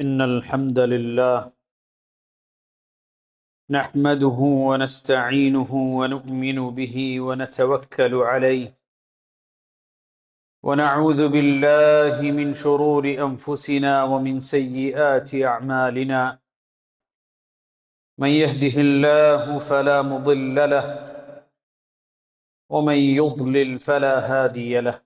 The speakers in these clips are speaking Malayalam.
إن الحمد لله نحمده ونستعينه ونؤمن به ونتوكل عليه ونعوذ بالله من شرور أنفسنا ومن سيئات أعمالنا. من يهده الله فلا مضل له ومن يضلل فلا هادي له.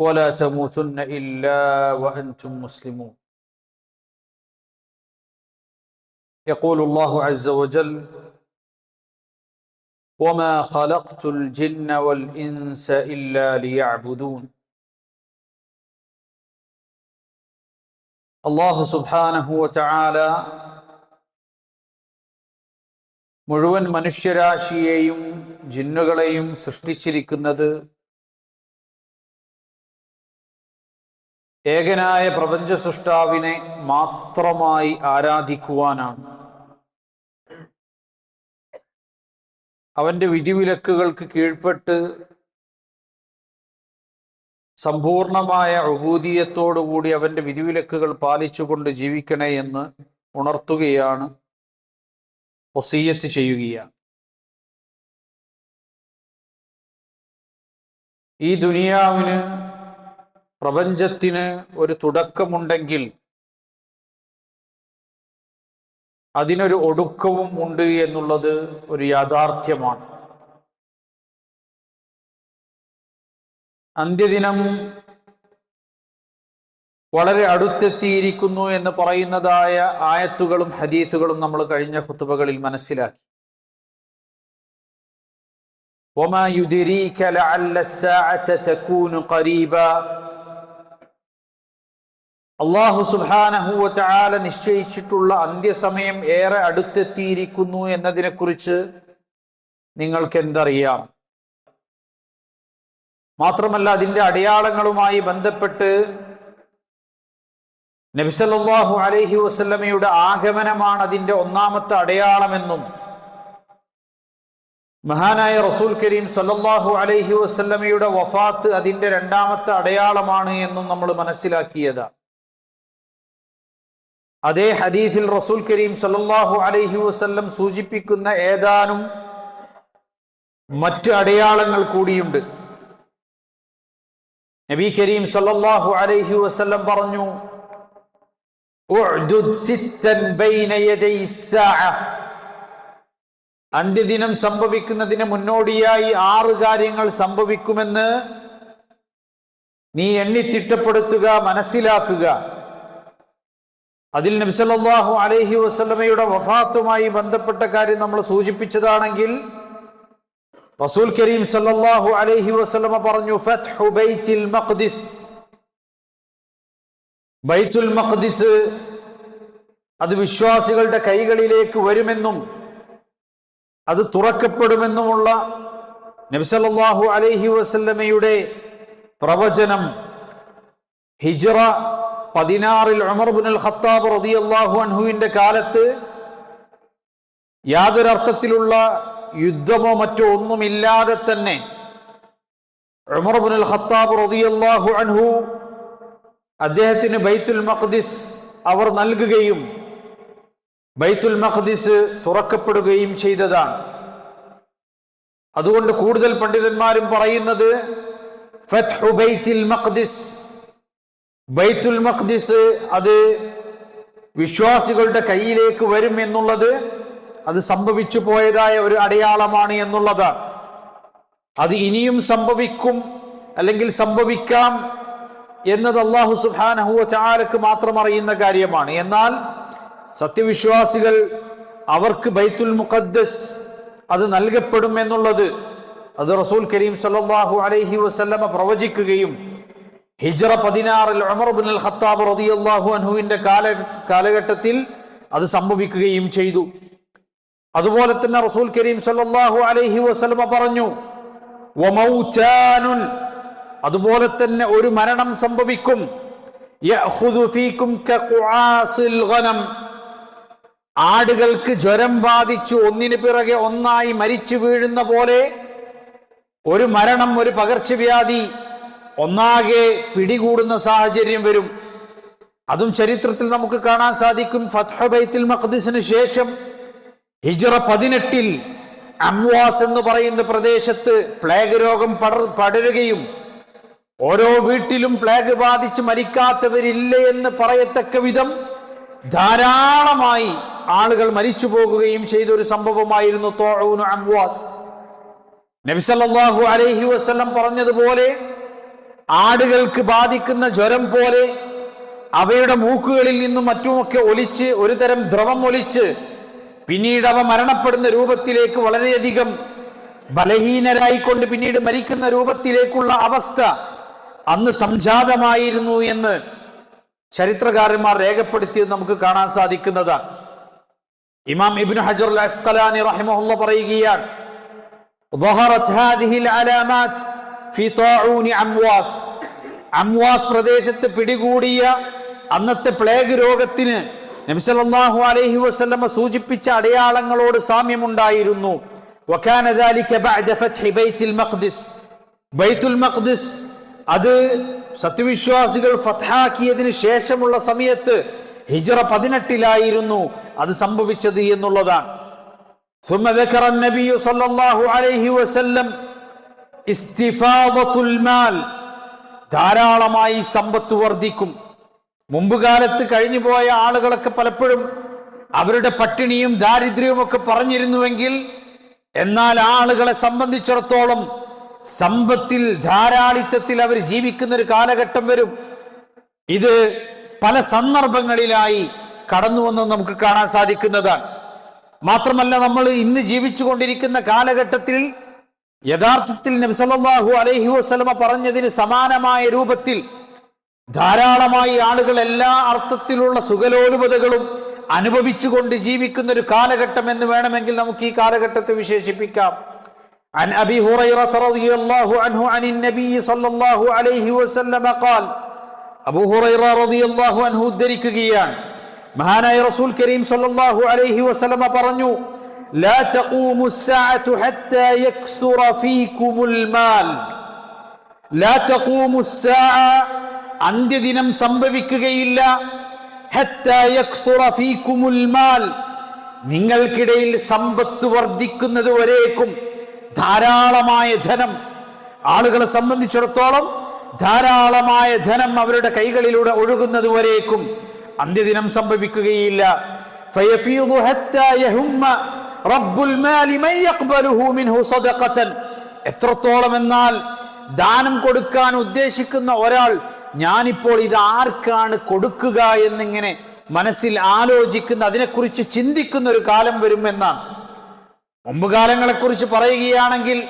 ولا تموتن الا وانتم مسلمون يقول الله عز وجل وما خلقت الجن والانس الا ليعبدون അള്ളാഹു സുബാനഹുവ ചാല മുഴുവൻ മനുഷ്യരാശിയെയും ജിന്നുകളെയും സൃഷ്ടിച്ചിരിക്കുന്നത് ഏകനായ പ്രപഞ്ച സൃഷ്ടാവിനെ മാത്രമായി ആരാധിക്കുവാനാണ്. അവന്റെ വിധിവിലക്കുകൾക്ക് കീഴ്പ്പെട്ട് സമ്പൂർണമായ അഭൂതീയത്തോടുകൂടി അവന്റെ വിധിവിലക്കുകൾ പാലിച്ചുകൊണ്ട് ജീവിക്കണേ എന്ന് ഉണർത്തുകയാണ് ഒസീയത്ത് ചെയ്യുകയാണ്. ഈ ദുനിയാവിന് പ്രപഞ്ചത്തിന് ഒരു തുടക്കമുണ്ടെങ്കിൽ അതിനൊരു ഒടുക്കവും ഉണ്ട് എന്നുള്ളത് ഒരു യാഥാർത്ഥ്യമാണ് അന്ത്യദിനം വളരെ അടുത്തെത്തിയിരിക്കുന്നു എന്ന് പറയുന്നതായ ആയത്തുകളും ഹദീസുകളും നമ്മൾ കഴിഞ്ഞ കുത്തുബകളിൽ മനസ്സിലാക്കി وما يدريك لعل الساعة تكون قريبا അള്ളാഹു സുബാനഹുവ ചാല നിശ്ചയിച്ചിട്ടുള്ള അന്ത്യസമയം ഏറെ അടുത്തെത്തിയിരിക്കുന്നു എന്നതിനെക്കുറിച്ച് നിങ്ങൾക്ക് എന്തറിയാം മാത്രമല്ല അതിന്റെ അടയാളങ്ങളുമായി ബന്ധപ്പെട്ട് നബിസല്ലാഹു അലൈഹി വസ്ലമയുടെ ആഗമനമാണ് അതിന്റെ ഒന്നാമത്തെ അടയാളമെന്നും മഹാനായ റസൂൽ കരീം സല്ലാഹു അലൈഹി വസ്ലമയുടെ വഫാത്ത് അതിന്റെ രണ്ടാമത്തെ അടയാളമാണ് എന്നും നമ്മൾ മനസ്സിലാക്കിയതാണ് അതേ ഹദീഫിൽ റസൂൽ കരീം സല്ലാഹു അലൈഹി വസ്ല്ലം സൂചിപ്പിക്കുന്ന ഏതാനും മറ്റ് അടയാളങ്ങൾ കൂടിയുണ്ട്. നബി കരീം സല്ലാഹു അലൈഹി വസ്ല്ലം പറഞ്ഞു അന്ത്യദിനം സംഭവിക്കുന്നതിന് മുന്നോടിയായി ആറ് കാര്യങ്ങൾ സംഭവിക്കുമെന്ന് നീ എണ്ണിത്തിട്ടപ്പെടുത്തുക മനസ്സിലാക്കുക. അതിൽ നബിസല്ലാഹു അലഹി വസ്ലമയുടെ വഫാത്തുമായി ബന്ധപ്പെട്ട കാര്യം നമ്മൾ സൂചിപ്പിച്ചതാണെങ്കിൽ റസൂൽ കരീം സല്ലാഹു അലഹി വസ്ലമ പറഞ്ഞു ബൈത്തുൽ മഖ്ദിസ്. ബൈത്തുൽ മഖ്ദിസ് അത് വിശ്വാസികളുടെ കൈകളിലേക്ക് വരുമെന്നും അത് തുറക്കപ്പെടുമെന്നുമുള്ള നബിസല്ലാഹു അലഹി വസ്ലമയുടെ പ്രവചനം ഹിജ്റ പതിനാറിൽ ഉമർ ബുൽ ഖത്താബ് റളിയല്ലാഹു അൻഹുവിന്റെ കാലത്ത് യാതൊരർത്ഥത്തിലുള്ള യുദ്ധമോ മറ്റോ ഒന്നുമില്ലാതെ തന്നെ ഉമർ ബുൽ ഖത്താബ് റളിയല്ലാഹു അൻഹു അദ്ദേഹത്തിന് ബൈത്തുൽ മഖ്ദിസ് അവർ നൽകുകയും ബൈത്തുൽ മഖ്ദിസ് തുറക്കപ്പെടുകയും ചെയ്തതാണ്. അതുകൊണ്ട് കൂടുതൽ പണ്ഡിതന്മാരും പറയുന്നത് ഫത്ഹു ബൈത്തുൽ മഖ്ദിസ് ബൈത്തുൽ മഖ്ദിസ് അത് വിശ്വാസികളുടെ കയ്യിലേക്ക് വരും എന്നുള്ളത് അത് സംഭവിച്ചു പോയതായ ഒരു അടയാളമാണ് എന്നുള്ളത്. അത് ഇനിയും സംഭവിക്കും അല്ലെങ്കിൽ സംഭവിക്കാം എന്നത് അള്ളാഹു വ ചാലക്ക് മാത്രം അറിയുന്ന കാര്യമാണ്. എന്നാൽ സത്യവിശ്വാസികൾ അവർക്ക് ബൈത്തുൽ മുഖദ്ദസ് അത് നൽകപ്പെടും എന്നുള്ളത് അത് റസൂൽ കരീം സല്ലല്ലാഹു അലൈഹി വസല്ലമ പ്രവചിക്കുകയും ഹിജ്റ പതിനാറിൽ ഉമർ ബിൻ അൽ ഖത്താബ് റളിയല്ലാഹു അൻഹുവിന്റെ കാല കാലഘട്ടത്തിൽ അത് സംഭവിക്കുകയും ചെയ്തു. അതുപോലെ തന്നെ റസൂൽ കരീം സല്ലല്ലാഹു അലൈഹി വസ്ലമ പറഞ്ഞു അതുപോലെ തന്നെ ഒരു മരണം സംഭവിക്കും. ആടുകൾക്ക് ജ്വരം ബാധിച്ചു ഒന്നിനു പിറകെ ഒന്നായി മരിച്ചു വീഴുന്ന പോലെ ഒരു മരണം ഒരു പകർച്ചവ്യാധി ഒന്നാകെ പിടികൂടുന്ന സാഹചര്യം വരും. അതും ചരിത്രത്തിൽ നമുക്ക് കാണാൻ സാധിക്കും. ഫത്ഹ ബൈത്തുൽ മഖ്ദിസിന് ശേഷം ഹിജറ പതിനെട്ടിൽ അംവാസ് എന്ന് പറയുന്ന പ്രദേശത്ത് പ്ലേഗ് രോഗം പട പടരുകയും ഓരോ വീട്ടിലും പ്ലേഗ് ബാധിച്ച് മരിക്കാത്തവരില്ല എന്ന് പറയത്തക്ക വിധം ധാരാളമായി ആളുകൾ മരിച്ചു പോകുകയും ചെയ്ത ഒരു സംഭവമായിരുന്നു അംവാസ്. നബിസല്ലാഹു അലൈഹി വസ്ലം പറഞ്ഞതുപോലെ ആടുകൾക്ക് ബാധിക്കുന്ന ജ്വരം പോലെ അവയുടെ മൂക്കുകളിൽ നിന്നും മറ്റുമൊക്കെ ഒലിച്ച് ഒരു തരം ദ്രവം ഒലിച്ച് പിന്നീട് അവ മരണപ്പെടുന്ന രൂപത്തിലേക്ക് വളരെയധികം ബലഹീനരായിക്കൊണ്ട് പിന്നീട് മരിക്കുന്ന രൂപത്തിലേക്കുള്ള അവസ്ഥ അന്ന് സംജാതമായിരുന്നു എന്ന് ചരിത്രകാരന്മാർ രേഖപ്പെടുത്തിയത് നമുക്ക് കാണാൻ സാധിക്കുന്നതാണ്. ഇമാം ഇബ്നു ഹജർ അൽ അസ്കലാനി റഹിമഹുള്ള പറയുകയാണ് ظهرت هذه العلامات في طاعون അംവാസ് അംവാസ് പ്രദേശത്ത് പിടികൂടിയ അന്നത്തെ പ്ലേഗ് രോഗത്തിന് നബിസല്ലാഹു അലൈഹി വസല്ലമ സൂചിപ്പിച്ച അടയാളങ്ങളോട് സാമ്യമുണ്ടായിരുന്നു وكان ذلك بعد فتح بيت المقدس ബൈത്തുൽ മഖ്ദിസ് അത് സത്യവിശ്വാസികൾ ഫത്ഹാക്കിയതിന് ശേഷമുള്ള സമയത്ത് ഹിജ്റ പതിനെട്ടിലായിരുന്നു അത് സംഭവിച്ചത് എന്നുള്ളതാണ് ثم ذكر النبي صلى الله عليه وسلم മാൽ. ധാരാളമായി സമ്പത്ത് വർദ്ധിക്കും. മുമ്പ് കാലത്ത് കഴിഞ്ഞു പോയ ആളുകളൊക്കെ പലപ്പോഴും അവരുടെ പട്ടിണിയും ദാരിദ്ര്യവും ഒക്കെ പറഞ്ഞിരുന്നുവെങ്കിൽ എന്നാൽ ആളുകളെ സംബന്ധിച്ചിടത്തോളം സമ്പത്തിൽ ധാരാളിത്തത്തിൽ അവർ ജീവിക്കുന്ന ഒരു കാലഘട്ടം വരും. ഇത് പല സന്ദർഭങ്ങളിലായി കടന്നു വന്ന് നമുക്ക് കാണാൻ സാധിക്കുന്നതാണ്. മാത്രമല്ല നമ്മൾ ഇന്ന് ജീവിച്ചു കൊണ്ടിരിക്കുന്ന കാലഘട്ടത്തിൽ യഥാർത്ഥത്തിൽ നബ്സല്ലാഹു അലൈഹി വസ്ലമ പറഞ്ഞതിന് സമാനമായ രൂപത്തിൽ ധാരാളമായി ആളുകൾ എല്ലാ അർത്ഥത്തിലുള്ള സുഖലോലുപതകളും അനുഭവിച്ചുകൊണ്ട് ജീവിക്കുന്ന ഒരു കാലഘട്ടം എന്ന് വേണമെങ്കിൽ നമുക്ക് ഈ കാലഘട്ടത്തെ വിശേഷിപ്പിക്കാം عن أبي هريرة رضي الله عنه عن النبي صلى الله عليه وسلم قال أبو هريرة رضي الله عنه ഉദ്ധരിക്കുകയാണ് മഹാനായ റസൂൽ കരീം സല്ലല്ലാഹു അലൈഹി വസല്ലമ പറഞ്ഞു لا تقوم الساعة حتى يكثر فيكم المال لا تقوم الساعة അന്ത്യദിനം സംഭവിക്കുകയില്ല حتى يكثر فيكم المال നിങ്ങൾക്കിടയിൽ സമ്പത്ത് വർദ്ധിക്കുന്നത് വരേക്കും ധാരാളമായ ധനം ആളുകളെ സംബന്ധിച്ചിടത്തോളം ധാരാളമായ ധനം അവരുടെ കൈകളിലൂടെ ഒഴുകുന്നത് വരേക്കും അന്ത്യദിനം സംഭവിക്കുകയില്ല എത്രത്തോളം എന്നാൽ ദാനം കൊടുക്കാൻ ഉദ്ദേശിക്കുന്ന ഒരാൾ ഞാനിപ്പോൾ ഇത് ആർക്കാണ് കൊടുക്കുക എന്നിങ്ങനെ മനസ്സിൽ ആലോചിക്കുന്ന അതിനെക്കുറിച്ച് ചിന്തിക്കുന്ന ഒരു കാലം വരുമെന്നാണ് മുമ്പ് കാലങ്ങളെക്കുറിച്ച് പറയുകയാണെങ്കിൽ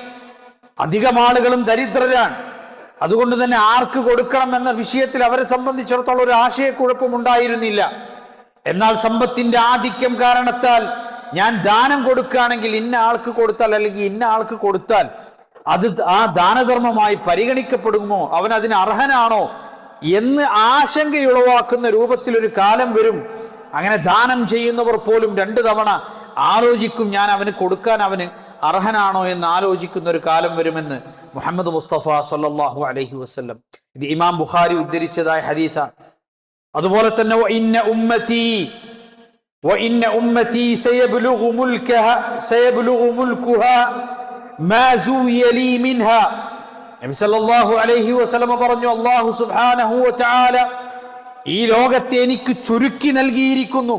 അധികം ആളുകളും ദരിദ്രരാണ്. അതുകൊണ്ട് തന്നെ ആർക്ക് കൊടുക്കണം എന്ന വിഷയത്തിൽ അവരെ സംബന്ധിച്ചിടത്തോളം ഒരു ആശയക്കുഴപ്പം ഉണ്ടായിരുന്നില്ല എന്നാൽ സമ്പത്തിന്റെ ആധിക്യം കാരണത്താൽ ഞാൻ ദാനം കൊടുക്കുകയാണെങ്കിൽ ഇന്ന ആൾക്ക് കൊടുത്താൽ അല്ലെങ്കിൽ ഇന്ന ആൾക്ക് കൊടുത്താൽ അത് ആ ദാനധർമ്മമായി പരിഗണിക്കപ്പെടുമോ? അവൻ അതിന് അർഹനാണോ? എന്ന് ആശങ്കയുളവാക്കുന്ന രൂപത്തിൽ ഒരു കാലം വരും. അങ്ങനെ ദാനം ചെയ്യുന്നവർ പോലും രണ്ട് തവണ ആലോചിക്കും ഞാൻ അവന് കൊടുക്കാൻ അവന് അർഹനാണോ എന്ന് ആലോചിക്കുന്ന ഒരു കാലം വരുമെന്ന് മുഹമ്മദ് മുസ്തഫ സല്ലല്ലാഹു അലഹി വസല്ലം. ഇത് ഇമാം ബുഖാരി ഉദ്ധരിച്ചതായ ഹദീസാണ്. അതുപോലെ തന്നെ وإن أمتي سيبلغ ملكها سيبلغ ملكها ما زوي لي منها നബി സല്ലല്ലാഹു അലൈഹി വസല്ലമ പറഞ്ഞു അല്ലാഹു സുബ്ഹാനഹു വതആല ഈ ലോകത്തെ എനിക്ക് ചുരുക്കി നൽകിയിരിക്കുന്നു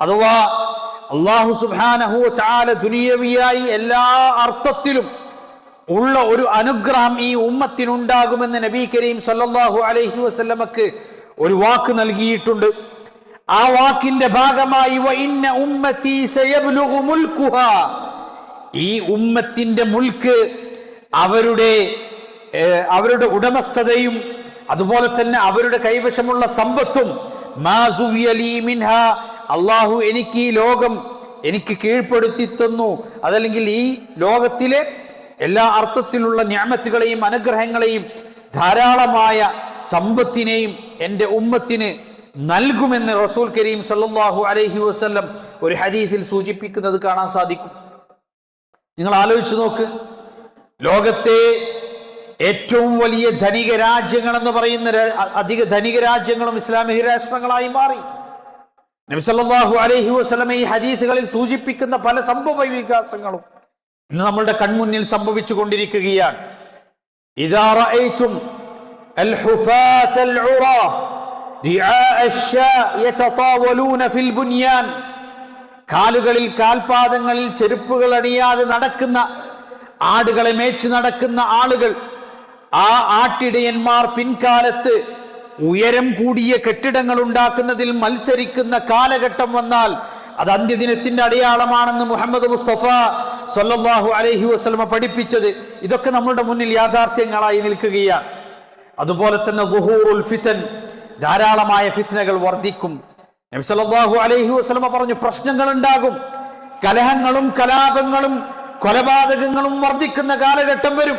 അഥവാ അല്ലാഹു സുബ്ഹാനഹു വതആല ദുനിയവിയായി എല്ലാ അർത്ഥത്തിലും ഉള്ള ഒരു അനുഗ്രഹം ഈ ഉമ്മത്തിനുണ്ടാകുമെന്ന് നബി കരീം സല്ലല്ലാഹു അലൈഹി വസല്ലമക്ക് ഒരു വാക്ക് നൽകിയിട്ടുണ്ട് ആ വാക്കിന്റെ ഭാഗമായി. ഈ ഉമ്മത്തിന്റെ മുൽക്ക് അവരുടെ അവരുടെ ഉടമസ്ഥതയും അതുപോലെ തന്നെ അവരുടെ കൈവശമുള്ള സമ്പത്തും. അള്ളാഹു എനിക്ക് ഈ ലോകം എനിക്ക് കീഴ്പ്പെടുത്തി തന്നു അതല്ലെങ്കിൽ ഈ ലോകത്തിലെ എല്ലാ അർത്ഥത്തിലുള്ള ഞാമത്തുകളെയും അനുഗ്രഹങ്ങളെയും ധാരാളമായ സമ്പത്തിനെയും എന്റെ ഉമ്മത്തിന് നൽകുമെന്ന് റസൂൽ കരീം സല്ലാഹു അലൈഹി വസ്ല്ലം ഒരു ഹദീസിൽ സൂചിപ്പിക്കുന്നത് കാണാൻ സാധിക്കും. നിങ്ങൾ ആലോചിച്ച് നോക്ക്. ലോകത്തെ ഏറ്റവും വലിയ ധനിക രാജ്യങ്ങൾ എന്ന് പറയുന്ന അധിക ധനിക രാജ്യങ്ങളും ഇസ്ലാമിക രാഷ്ട്രങ്ങളായി മാറി. നബിസല്ലാഹു അലൈഹി വസ്ലം ഈ ഹദീസുകളിൽ സൂചിപ്പിക്കുന്ന പല സംഭവ വികാസങ്ങളും ഇന്ന് നമ്മളുടെ കൺമുന്നിൽ സംഭവിച്ചു കൊണ്ടിരിക്കുകയാണ്. ഇതാറ رعاء الشاء يتطاولون في البنيان കാലുകളിൽ കാൽപാദങ്ങളിൽ ചെരുപ്പുകൾ അണിയാതെ നടക്കുന്ന ആടുകളെ മേച്ചു നടക്കുന്ന ആളുകൾ ആ ആട്ടിടയന്മാർ പിൻകാലത്ത് ഉയരം കൂടിയ കെട്ടിടങ്ങൾ ഉണ്ടാക്കുന്നതിൽ മത്സരിക്കുന്ന കാലഘട്ടം വന്നാൽ അത് അന്ത്യദിനത്തിന്റെ അടയാളമാണെന്ന് മുഹമ്മദ് മുസ്തഫ സല്ലല്ലാഹു അലൈഹി വസല്ലമ പഠിപ്പിച്ചത് ഇതൊക്കെ നമ്മളുടെ മുന്നിൽ യാഥാർത്ഥ്യങ്ങളായി നിൽക്കുകയാണ് അതുപോലെ തന്നെ വുഹൂറുൽ ഫിത്തൻ ധാരാളമായ ഫിത്നകൾ വർദ്ധിക്കും. നബി സല്ലല്ലാഹു അലൈഹി വസല്ലമ പറഞ്ഞു പ്രശ്നങ്ങൾ ഉണ്ടാകും കലഹങ്ങളും കലാപങ്ങളും കൊലപാതകങ്ങളും വർദ്ധിക്കുന്ന കാലഘട്ടം വരും.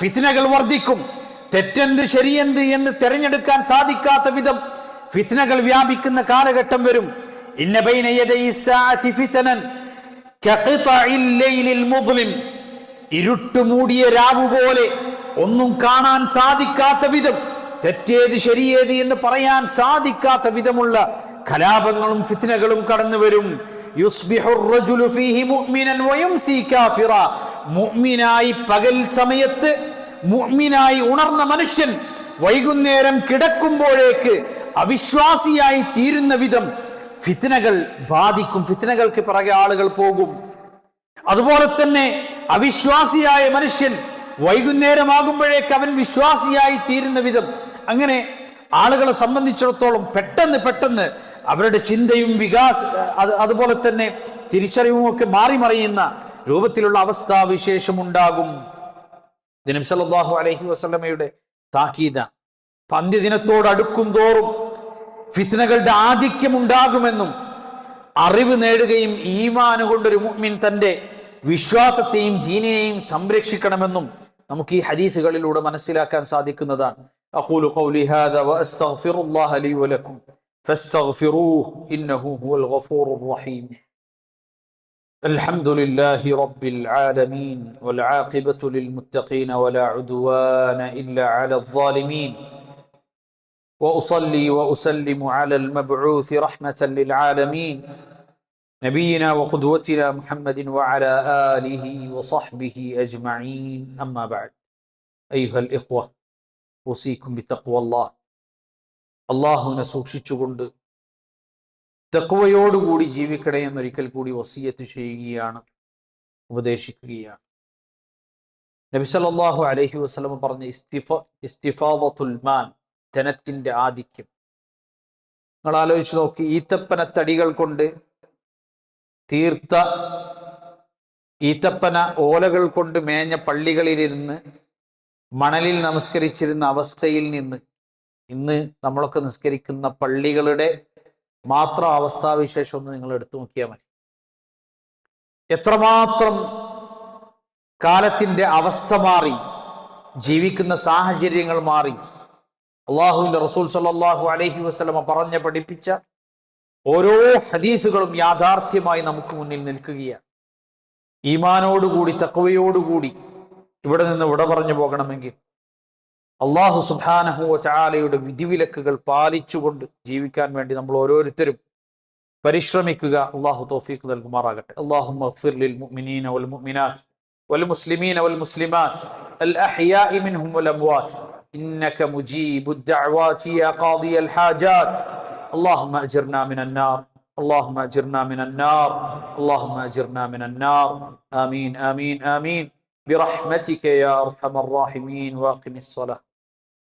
ഫിത്നകൾ വർദ്ധിക്കും. തെറ്റെന്ത് ശരിയെന്ത് എന്ന് തിരഞ്ഞെടുക്കാൻ സാധിക്കാത്ത വിധം ഫിത്നകൾ വ്യാപിക്കുന്ന കാലഘട്ടം വരും. മുദ്ലിം ഇരുട്ടുമൂടിയ രാവു പോലെ ഒന്നും കാണാൻ സാധിക്കാത്ത വിധം തെറ്റേത് ശരിയേത് എന്ന് പറയാൻ സാധിക്കാത്ത വിധമുള്ള കലാപങ്ങളും ഫിത്നകളും കടന്നു വരും പകൽ സമയത്ത് ഉണർന്ന മനുഷ്യൻ വൈകുന്നേരം കിടക്കുമ്പോഴേക്ക് അവിശ്വാസിയായി തീരുന്ന വിധം ഫിത്നകൾ ബാധിക്കും. ഫിത്തിനകൾക്ക് പിറകെ ആളുകൾ പോകും. അതുപോലെ തന്നെ അവിശ്വാസിയായ മനുഷ്യൻ വൈകുന്നേരമാകുമ്പോഴേക്ക് അവൻ വിശ്വാസിയായി തീരുന്ന വിധം അങ്ങനെ ആളുകളെ സംബന്ധിച്ചിടത്തോളം പെട്ടെന്ന് പെട്ടെന്ന് അവരുടെ ചിന്തയും വികാസ അത് അതുപോലെ തന്നെ തിരിച്ചറിവും ഒക്കെ മാറി മറിയുന്ന രൂപത്തിലുള്ള അവസ്ഥാവിശേഷം ഉണ്ടാകും ദിനം സല്ലല്ലാഹു അലഹി വസ്ലമയുടെ താക്കീത പന്ത്യദിനത്തോട് അടുക്കും തോറും ഫിത്നകളുടെ ആധിക്യം ഉണ്ടാകുമെന്നും അറിവ് നേടുകയും ഈമാന കൊണ്ടൊരു മുഹ്മിൻ തന്റെ വിശ്വാസത്തെയും ദീനിനെയും സംരക്ഷിക്കണമെന്നും നമുക്ക് ഈ ഹദീസുകളിലൂടെ മനസ്സിലാക്കാൻ സാധിക്കുന്നതാണ്. أقول قولي هذا وأستغفر الله لي ولكم. فاستغفروه إنه هو الغفور الرحيم. الحمد لله رب العالمين والعاقبة للمتقين ولا عدوان إلا على الظالمين. وأصلي وأسلم على المبعوث رحمة للعالمين. نبينا وقدوتنا محمد وعلى آله وصحبه أجمعين. أما بعد. أيها الإخوة ഒസീക്കും ബിത്തക്കുവല്ലാ അള്ളാഹുവിനെ സൂക്ഷിച്ചുകൊണ്ട് തക്കുവയോടുകൂടി ജീവിക്കണേ എന്നൊരിക്കൽ കൂടി വസീയത്ത് ചെയ്യുകയാണ് ഉപദേശിക്കുകയാണ്. നബി സല്ലല്ലാഹു അലൈഹി വസല്ലം പറഞ്ഞ ഇസ്തിഫ ഇസ്തിഫാദത്തുൽ മാൻ ധനത്തിന്റെ ആധിക്യം. നിങ്ങൾ ആലോചിച്ച് നോക്കി ഈത്തപ്പന തടികൾ കൊണ്ട് തീർത്ത ഈത്തപ്പന ഓലകൾ കൊണ്ട് മേഞ്ഞ പള്ളികളിലിരുന്ന് മണലിൽ നമസ്കരിച്ചിരുന്ന അവസ്ഥയിൽ നിന്ന് ഇന്ന് നമ്മളൊക്കെ നിസ്കരിക്കുന്ന പള്ളികളുടെ മാത്രം അവസ്ഥാവിശേഷം ഒന്ന് നിങ്ങൾ എടുത്തു നോക്കിയാൽ മതി. എത്രമാത്രം കാലത്തിന്റെ അവസ്ഥ മാറി ജീവിക്കുന്ന സാഹചര്യങ്ങൾ മാറി അള്ളാഹുവിന്റെ റസൂൽ സല്ലാഹു അലഹി വസ്ലമ പറഞ്ഞ പഠിപ്പിച്ച ഓരോ ഹദീസുകളും യാഥാർത്ഥ്യമായി നമുക്ക് മുന്നിൽ നിൽക്കുകയാണ്. ഈമാനോടുകൂടി തക്കവയോടുകൂടി ഇവിടെ നിന്ന് വിട പറഞ്ഞു പോകണമെങ്കിൽ അള്ളാഹു സുബാനഹു ചാലയുടെ വിധിവിലക്കുകൾ പാലിച്ചുകൊണ്ട് ജീവിക്കാൻ വേണ്ടി നമ്മൾ ഓരോരുത്തരും പരിശ്രമിക്കുക അള്ളാഹു തോഫീഖ് നൽകുമാറാകട്ടെ അള്ളാഹു മഗ്ഫിർ മുഅ്മിനീന വൽ മുഅ്മിനാത്ത് والمسلمين والمسلمات الأحياء منهم والأموات إنك مجيب الدعوات يا قاضي الحاجات اللهم أجرنا من النار اللهم أجرنا من النار اللهم أجرنا من النار آمين آمين آمين برحمتك يا أرحم الراحمين واقم الصلاة.